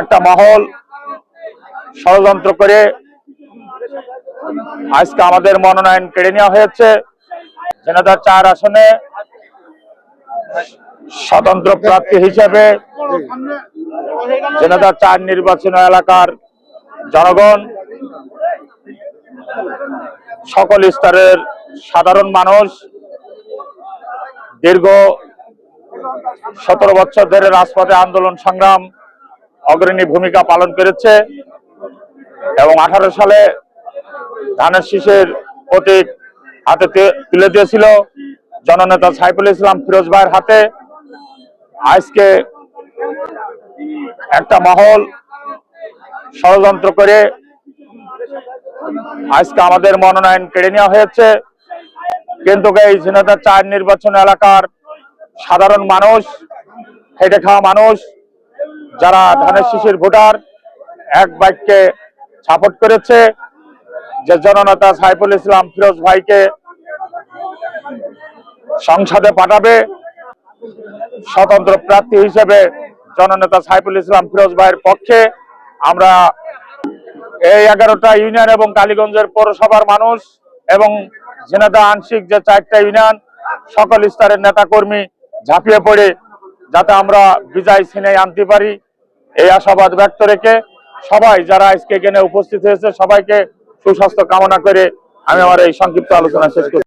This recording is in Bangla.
একটা মহল ষড়যন্ত্র করে আজকে আমাদের মনোনয়ন কেড়ে নেওয়া হয়েছে। জেনাদার চার আসনে স্বতন্ত্র প্রার্থী হিসেবে জেনাদার চার নির্বাচন এলাকার জনগণ সকল স্তরের সাধারণ মানুষ দীর্ঘ সতেরো বছর ধরে রাজপথে আন্দোলন সংগ্রাম অগ্রণী ভূমিকা পালন করেছে এবং আঠারো সালে ধানের শীষের প্রতীক হাতে তুলে দিয়েছিল জননেতা সাইফুল ইসলাম ফিরোজ ভাইয়ের হাতে। আজকে একটা মহল ষড়যন্ত্র করে আজকে আমাদের মনোনয়ন কেড়ে নেওয়া হয়েছে। কিন্তু এই ঝিনাইদহ চার নির্বাচন এলাকার সাধারণ মানুষ, হেঁটে খাওয়া মানুষ যারা ধানের শিশির ভোটার, এক বাক্যে সাপোর্ট করেছে যে জননেতা সাইফুল ইসলাম ফিরোজ ভাইকে সংসদে পাঠাবে। স্বতন্ত্র প্রার্থী হিসেবে জননেতা সাইফুল ইসলাম ফিরোজ ভাইয়ের পক্ষে আমরা এই এগারোটা ইউনিয়ন এবং কালীগঞ্জের পৌরসভার মানুষ এবং ঝিনাদা আংশিক যে চারটা ইউনিয়ন, সকল স্তরের নেতা কর্মী ঝাঁপিয়ে পড়ে যাতে আমরা বিজয় ছিনে আনতে পারি। এই আশাবাদ ব্যক্ত রেখে সবাই যারা আজকে এখানে উপস্থিত হয়েছে, সবাইকে সুস্বাস্থ্য কামনা করে আমি আমার এই সংক্ষিপ্ত আলোচনা শেষ করছি।